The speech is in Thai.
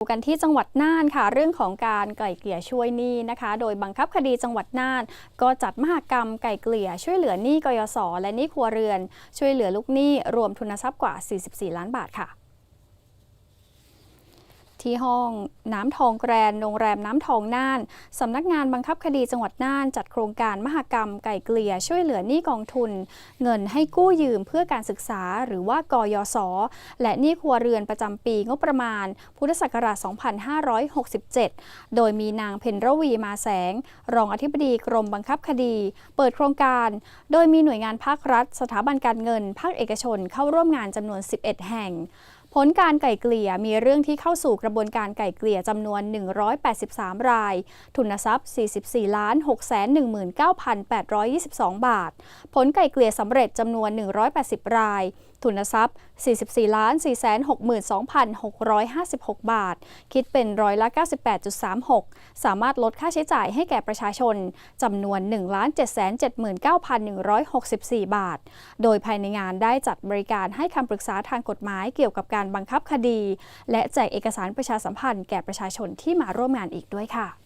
ดูกันที่จังหวัดน่านค่ะ เรื่องของการไกล่เกลี่ยช่วยหนี้นะคะ โดยบังคับคดีจังหวัดน่าน ก็จัดมหกรรมไกล่เกลี่ยช่วยเหลือหนี้กยศและหนี้ครัวเรือน ช่วยเหลือลูกหนี้รวมทุนทรัพย์กว่า 44 ล้านบาทค่ะ ที่ห้องน้ำทองแกรนโรงแรมน้ำทองน่านสำนักงานบังคับคดีจังหวัดน่าน จัดโครงการมหกรรมไก่เกลี่ยช่วยเหลือหนี้กองทุน เงินให้กู้ยืมเพื่อการศึกษาหรือว่ากยศและหนี้ครัวเรือนประจำปีงบประมาณ พุทธศักราช 2567 โดยมีนางเพนระวีมาแสง รองอธิบดีกรมบังคับคดี เปิดโครงการ โดยมีหน่วยงานภาครัฐ สถาบันการเงิน ภาคเอกชนเข้าร่วมงานจำนวน 11 แห่ง ผลการไก่เกลี่ยมีเรื่องที่เข้าสู่กระบวนการไก่เกลี่ยจำนวน 183 ราย ทุนทรัพย์ 44ล้าน619,822 บาท ผลไก่เกลี่ยสำเร็จจำนวน 180 ราย ทุนทรัพย์ 44ล้าน462,656 บาท คิดเป็นร้อยละ 98.36 สามารถลดค่าใช้จ่ายให้แก่ประชาชนจำนวน 1,779,164 บาท โดยภายในงานได้จัดบริการให้คำปรึกษาทางกฎหมายเกี่ยวกับการบังคับคดี และแจกเอกสารประชาสัมพันธ์แก่ประชาชนที่มาร่วมงานอีกด้วยค่ะ